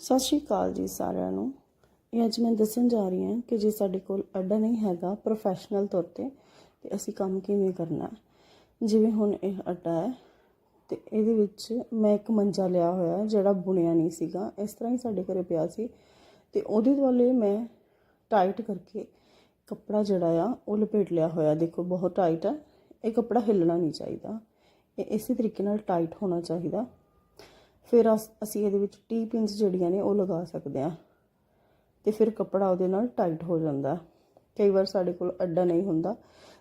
ਸਤਿ ਸ਼੍ਰੀ ਅਕਾਲ ਜੀ ਸਾਰਿਆਂ ਨੂੰ। ਇਹ ਅੱਜ ਮੈਂ ਦੱਸਣ ਜਾ ਰਹੀ ਹਾਂ ਕਿ ਜੇ ਸਾਡੇ ਕੋਲ ਅੱਡਾ ਨਹੀਂ ਹੈਗਾ ਪ੍ਰੋਫੈਸ਼ਨਲ ਤੌਰ ਤੇ ਤੇ ਅਸੀਂ ਕੰਮ ਕਿਵੇਂ ਕਰਨਾ ਜਿਵੇਂ ਹੁਣ ਇਹ ਅੱਡਾ ਹੈ, ਤੇ ਇਹਦੇ ਵਿੱਚ ਮੈਂ ਇੱਕ ਮੰਜਾ ਲਿਆ ਹੋਇਆ ਜਿਹੜਾ ਬੁਣਿਆ ਨਹੀਂ ਸੀਗਾ। ਇਸ ਤਰ੍ਹਾਂ ਹੀ ਸਾਡੇ ਘਰੇ ਪਿਆ ਸੀ। ਤੇ ਉਹਦੇ ਦੁਆਲੇ ਮੈਂ ਟਾਈਟ ਕਰਕੇ ਕੱਪੜਾ ਜਿਹੜਾ ਆ, ਉਹ ਲਪੇਟ ਲਿਆ ਹੋਇਆ। ਦੇਖੋ, ਬਹੁਤ ਟਾਈਟ ਹੈ। ਇਹ ਕੱਪੜਾ ਹਿੱਲਣਾ ਨਹੀਂ ਚਾਹੀਦਾ। ਇਹ ਇਸੇ ਤਰੀਕੇ ਨਾਲ ਟਾਈਟ ਹੋਣਾ ਚਾਹੀਦਾ। ਫਿਰ ਅਸ- ਅਸੀਂ ਇਹਦੇ ਵਿੱਚ ਟੀ ਪਿੰਸ ਜਿਹੜੀਆਂ ਨੇ ਉਹ ਲਗਾ ਸਕਦੇ ਹਾਂ। ਤੇ ਫਿਰ ਕੱਪੜਾ ਉਹਦੇ ਨਾਲ ਟਾਈਟ ਹੋ ਜਾਂਦਾ। ਕਈ ਵਾਰ ਸਾਡੇ ਕੋਲ ਅੱਡਾ ਨਹੀਂ ਹੁੰਦਾ।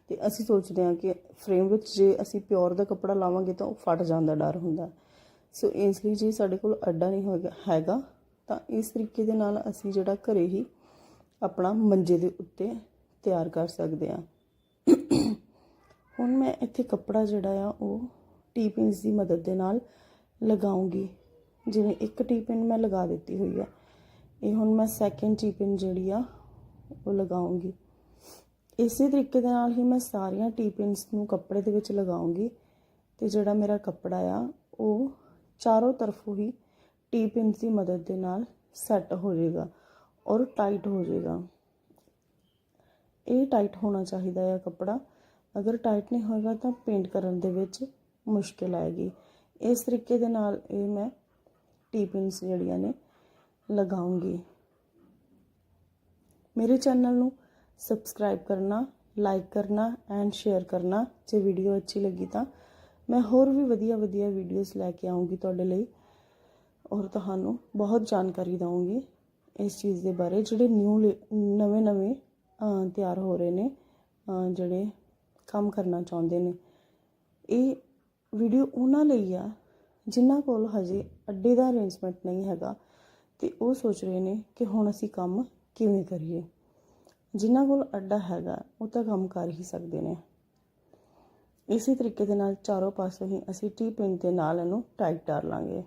ਤੇ ਅਸੀਂ ਸੋਚਦੇ ਹਾਂ ਕਿ ਫਰੇਮ ਵਿੱਚ ਜੇ ਅਸੀਂ ਪਿਓਰ ਦਾ ਕੱਪੜਾ ਲਾਵਾਂਗੇ ਤਾਂ ਉਹ ਫਟ ਜਾਣ ਦਾ ਡਰ ਹੁੰਦਾ। ਸੋ ਇਸ ਲਈ ਜੇ ਸਾਡੇ ਕੋਲ ਅੱਡਾ ਨਹੀਂ ਹੋਏਗਾ, ਹੈਗਾ, ਤਾਂ ਇਸ ਤਰੀਕੇ ਦੇ ਨਾਲ ਅਸੀਂ ਜਿਹੜਾ ਘਰੇ ਹੀ ਆਪਣਾ ਮੰਜੇ ਦੇ ਉੱਤੇ ਤਿਆਰ ਕਰ ਸਕਦੇ ਹਾਂ। ਹੁਣ ਮੈਂ ਇੱਥੇ ਕੱਪੜਾ ਜਿਹੜਾ ਆ, ਉਹ ਟੀ ਪਿੰਸ ਦੀ ਮਦਦ ਦੇ ਨਾਲ ਲਗਾਉਂਗੀ। ਜਿਵੇਂ ਇੱਕ ਟੀ ਪਿਨ ਮੈਂ ਲਗਾ ਦਿੱਤੀ ਹੋਈ ਆ। ਇਹ ਹੁਣ ਮੈਂ ਸੈਕਿੰਡ ਟੀ ਪਿਨ ਜਿਹੜੀ ਆ, ਉਹ ਲਗਾਉਂਗੀ। ਇਸੇ ਤਰੀਕੇ ਦੇ ਨਾਲ ਹੀ ਮੈਂ ਸਾਰੀਆਂ ਟੀ ਪਿੰਸ ਨੂੰ ਕੱਪੜੇ ਦੇ ਵਿੱਚ ਲਗਾਉਂਗੀ ਤੇ ਜਿਹੜਾ ਮੇਰਾ ਕੱਪੜਾ ਆ, ਉਹ ਚਾਰੋਂ ਤਰਫੋਂ ਹੀ ਟੀ ਪਿੰਸ ਦੀ ਮਦਦ ਦੇ ਨਾਲ ਸੈੱਟ ਹੋ ਜਾਏਗਾ ਔਰ ਟਾਈਟ ਹੋ ਜਾਏਗਾ। ਇਹ ਟਾਈਟ ਹੋਣਾ ਚਾਹੀਦਾ ਹੈ ਕੱਪੜਾ। ਅਗਰ ਟਾਈਟ ਨਹੀਂ ਹੋਏਗਾ ਤਾਂ ਪੇਂਟ ਕਰਨ ਦੇ ਵਿੱਚ ਮੁਸ਼ਕਿਲ ਆਏਗੀ। ਇਸ ਤਰੀਕੇ ਦੇ ਨਾਲ ਇਹ ਮੈਂ ਟੀ ਜਿਹੜੀਆਂ ਨੇ ਲਗਾਉਂਗੀ। ਮੇਰੇ ਚੈਨਲ ਨੂੰ ਸਬਸਕ੍ਰਾਈਬ ਕਰਨਾ ਲਾਈਕ ਕਰਨਾ ਐਂਡ ਸ਼ੇਅਰ ਕਰਨਾ। ਜੇ ਵੀਡੀਓ ਅੱਛੀ ਲੱਗੀ ਤਾਂ ਮੈਂ ਹੋਰ ਵੀ ਵਧੀਆ ਵਧੀਆ ਵੀਡੀਓਜ਼ ਲੈ ਕੇ ਆਉਂਗੀ ਤੁਹਾਡੇ ਲਈ ਔਰ ਤੁਹਾਨੂੰ ਬਹੁਤ ਜਾਣਕਾਰੀ ਦਵਾਂਗੀ ਇਸ ਚੀਜ਼ ਦੇ ਬਾਰੇ, ਜਿਹੜੇ ਨਿਊ ਨਵੇਂ ਨਵੇਂ ਤਿਆਰ ਹੋ ਰਹੇ ਨੇ ਜਿਹੜੇ ਕੰਮ ਕਰਨਾ ਚਾਹੁੰਦੇ ਨੇ। ਇਹ ਵੀਡੀਓ ਉਹਨਾਂ ਲਈ ਆ, ਜਿਨ੍ਹਾਂ ਕੋਲ ਹਜੇ ਅੱਡੇ ਦਾ ਅਰੇਂਜਮੈਂਟ ਨਹੀਂ ਹੈਗਾ ਤੇ ਉਹ ਸੋਚ ਰਹੇ ਨੇ ਕਿ ਹੁਣ ਅਸੀਂ ਕੰਮ ਕਿਵੇਂ ਕਰੀਏ। ਜਿਨ੍ਹਾਂ ਕੋਲ ਅੱਡਾ ਹੈਗਾ, ਉਹ ਤਾਂ ਕੰਮ ਕਰ ਹੀ ਸਕਦੇ ਨੇ। ਇਸੇ ਤਰੀਕੇ ਦੇ ਨਾਲ ਚਾਰੋਂ ਪਾਸੋਂ ਹੀ ਅਸੀਂ ਟੀ ਪਿੰਨ ਦੇ ਨਾਲ ਇਹਨੂੰ ਟਾਈਟ ਕਰ ਲਾਂਗੇ।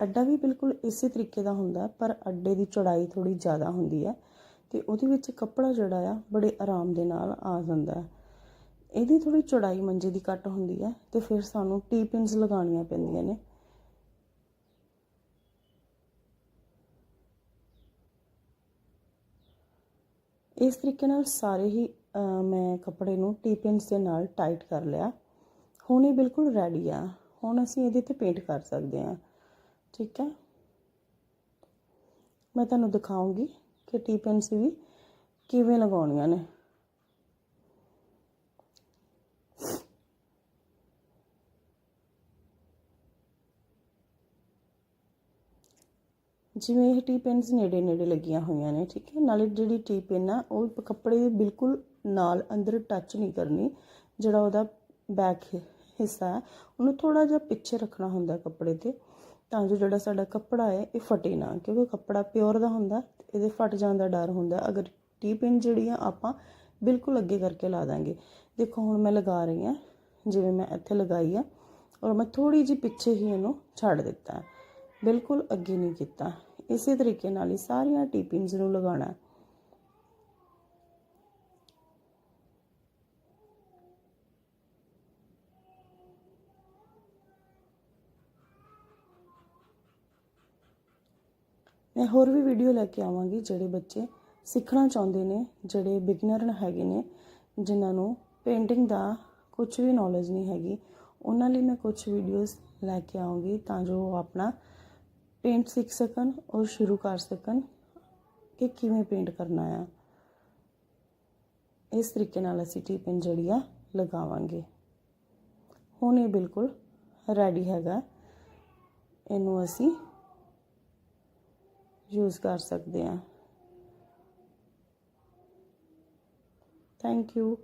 ਅੱਡਾ ਵੀ ਬਿਲਕੁਲ ਇਸੇ ਤਰੀਕੇ ਦਾ ਹੁੰਦਾ ਪਰ ਅੱਡੇ ਦੀ ਚੌੜਾਈ ਥੋੜੀ ਜ਼ਿਆਦਾ ਹੁੰਦੀ ਹੈ ਤੇ ਉਹਦੇ ਵਿੱਚ ਕੱਪੜਾ ਜਿਹੜਾ ਆ, ਬੜੇ ਆਰਾਮ ਦੇ ਨਾਲ ਆ ਜਾਂਦਾ ਹੈ। ਇਹਦੀ ਥੋੜੀ ਚੌੜਾਈ ਮੰਜੇ ਦੀ ਘੱਟ ਹੁੰਦੀ ਹੈ ਤੇ ਫਿਰ ਸਾਨੂੰ ਟੀ ਪਿੰਸ ਲਗਾਉਣੀਆਂ ਪੈਂਦੀਆਂ ਨੇ। ਇਸ ਤਰੀਕੇ ਨਾਲ ਸਾਰੇ ਹੀ ਮੈਂ ਕੱਪੜੇ ਨੂੰ ਟੀ ਪਿੰਸ ਦੇ ਨਾਲ ਟਾਈਟ ਕਰ ਲਿਆ। ਹੁਣ ਇਹ ਬਿਲਕੁਲ ਰੈਡੀ ਆ। ਹੁਣ ਅਸੀਂ ਇਹਦੇ ਤੇ ਪੇਂਟ ਕਰ ਸਕਦੇ ਹਾਂ। ਠੀਕ ਹੈ। ਮੈਂ ਤੁਹਾਨੂੰ ਦਿਖਾਉਂਗੀ ਕਿ ਟੀ ਪੈਨਸ ਵੀ ਕਿਵੇਂ ਲਗਾਉਣੀਆਂ ਨੇ। ਜਿਵੇਂ ਇਹ ਟੀ ਪਿੰਸ ਨੇੜੇ ਨੇੜੇ ਲੱਗੀਆਂ ਹੋਈਆਂ ਨੇ, ਠੀਕ ਹੈ। ਨਾਲੇ ਜਿਹੜੀ ਟੀ ਪਿੰਨ ਆ, ਉਹ ਕੱਪੜੇ ਦੇ ਬਿਲਕੁਲ ਨਾਲ ਅੰਦਰ ਟੱਚ ਨਹੀਂ ਕਰਨੀ, ਜਿਹੜਾ ਉਹਦਾ ਬੈਕ ਹਿੱਸਾ ਹੈ। ਉਹਨੂੰ ਥੋੜਾ ਜਿਹਾ ਪਿੱਛੇ ਰੱਖਣਾ ਹੁੰਦਾ ਕੱਪੜੇ ਤੇ। ਤਾਂ ਜੋ ਜਿਹੜਾ ਸਾਡਾ ਕੱਪੜਾ ਹੈ, ਇਹ ਫਟੇ ਨਾ, ਕਿਉਂਕਿ ਕੱਪੜਾ ਪਿਓਰ ਦਾ ਹੁੰਦਾ, ਇਹਦੇ ਫਟ ਜਾਣ ਦਾ ਡਰ ਹੁੰਦਾ। ਅਗਰ ਟੀ ਪਿੰਨ ਜਿਹੜੀ ਆ, ਆਪਾਂ ਬਿਲਕੁਲ ਅੱਗੇ ਕਰਕੇ ਲਾ ਦਾਂਗੇ। ਦੇਖੋ, ਹੁਣ ਮੈਂ ਲਗਾ ਰਹੀ ਹਾਂ, ਜਿਵੇਂ ਮੈਂ ਇੱਥੇ ਲਗਾਈ ਆ, ਔਰ ਮੈਂ ਥੋੜੀ ਜਿਹੀ ਪਿੱਛੇ ਹੀ ਇਹਨੂੰ ਛੱਡ ਦਿੱਤਾ। ਬਿਲਕੁਲ ਅੱਗੇ ਨਹੀਂ ਕੀਤਾ। ਇਸੇ ਤਰੀਕੇ ਨਾਲ ਹੀ ਸਾਰੀਆਂ ਟੀ ਪਿੰਸ ਨੂੰ ਲਗਾਉਣਾ ਹੈ ਮੈਂ ਹੋਰ ਵੀ ਵੀਡੀਓ ਲੈ ਕੇ ਆਵਾਂਗੀ ਜਿਹੜੇ ਬੱਚੇ ਸਿੱਖਣਾ ਚਾਹੁੰਦੇ ਨੇ, ਜਿਹੜੇ ਬਿਗਨਰ ਹੈਗੇ ਨੇ, ਜਿਨ੍ਹਾਂ ਨੂੰ ਪੇਂਟਿੰਗ ਦਾ ਕੁਝ ਵੀ ਨੌਲੇਜ ਨਹੀਂ ਹੈਗੀ, ਉਹਨਾਂ ਲਈ ਮੈਂ ਕੁਝ ਵੀਡੀਓਜ਼ ਲੈ ਕੇ ਆਉਂਗੀ ਤਾਂ ਜੋ ਉਹ ਆਪਣਾ ਪੇਂਟ ਸਿੱਖ ਸਕਣ ਔਰ ਸ਼ੁਰੂ ਕਰ ਸਕਣ ਕਿ ਕਿਵੇਂ ਪੇਂਟ ਕਰਨਾ ਆ। ਇਸ ਤਰੀਕੇ ਨਾਲ ਅਸੀਂ ਟੀ ਪਿੰਨ ਜਿਹੜੀ ਆ ਲਗਾਵਾਂਗੇ। ਹੁਣ ਇਹ ਬਿਲਕੁਲ ਰੈਡੀ ਹੈਗਾ। ਇਹਨੂੰ ਅਸੀਂ ਯੂਜ਼ ਕਰ ਸਕਦੇ ਹਾਂ। Thank you